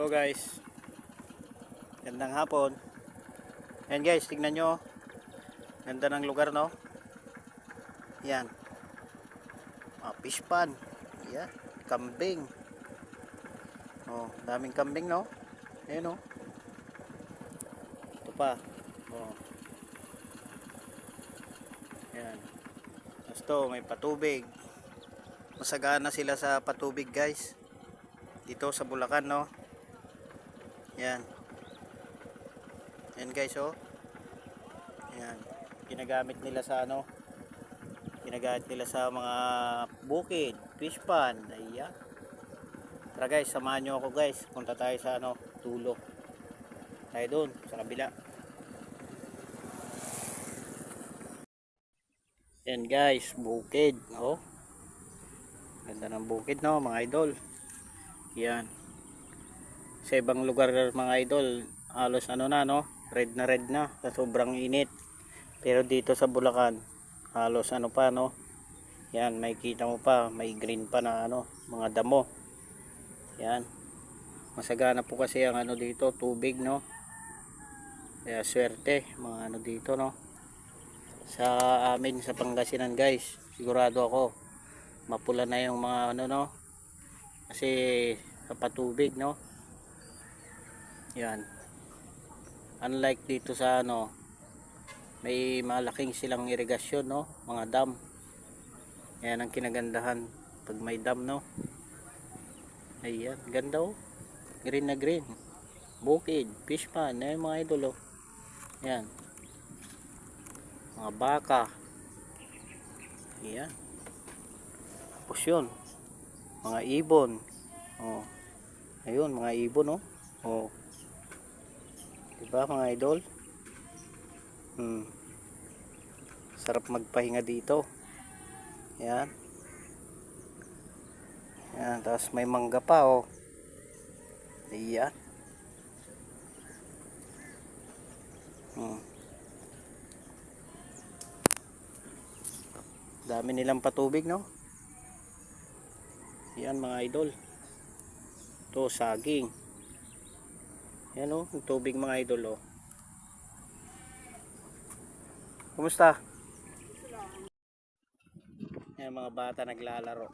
So guys, gandang hapon. Yan guys, tignan nyo. Ganda ng lugar no. Yan. Ah, fish pan. Yan. Kambing. Oh, daming kambing no. Ayan oh. Ito pa. Oh. Yan. Tapos to, may patubig. Masagana sila sa patubig guys. Dito sa Bulacan no. Yan. Yan guys oh. Yan. Ginagamit nila sa ano? Ginagamit nila sa mga bukid, fish pond. Ayan. Tara guys, samahan nyo ako guys. Punta tayo sa ano, tulo. Tayo doon, sa kabila. Yan guys, bukid. Oh. Ganda ng bukid no, mga idol. Yan. Sa ibang lugar mga idol, halos ano na no, red na red na sa sobrang init. Pero dito sa Bulacan, halos ano pa no. Yan, may kita mo pa, may green pa na ano, mga damo. Yan. Masagana po kasi ang ano dito, tubig no. Kaya swerte, mga ano dito no. Sa amin sa Pangasinan guys, sigurado ako mapula na yung mga ano no. Kasi sa patubig no. Yan. Unlike dito sa ano, may malaking silang irigasyon no, mga dam. Yan ang kinagandahan pag may dam no. Ayan, ganda oh. Green na green. Bukid, fish pan, ayan mga idol oh. Yan. Mga baka. Ayan. Tapos yun. Mga ibon. Oh. Ayun, mga ibon oh. Oh. Diba mga idol? Hmm. Sarap magpahinga dito. Yan. Yan, tapos may mangga pa oh. Ayan. Hmm. Dami nilang patubig no? Yan mga idol. Ito saging. Yan oh, yung tubig mga idol oh. Kumusta? Yan mga bata naglalaro.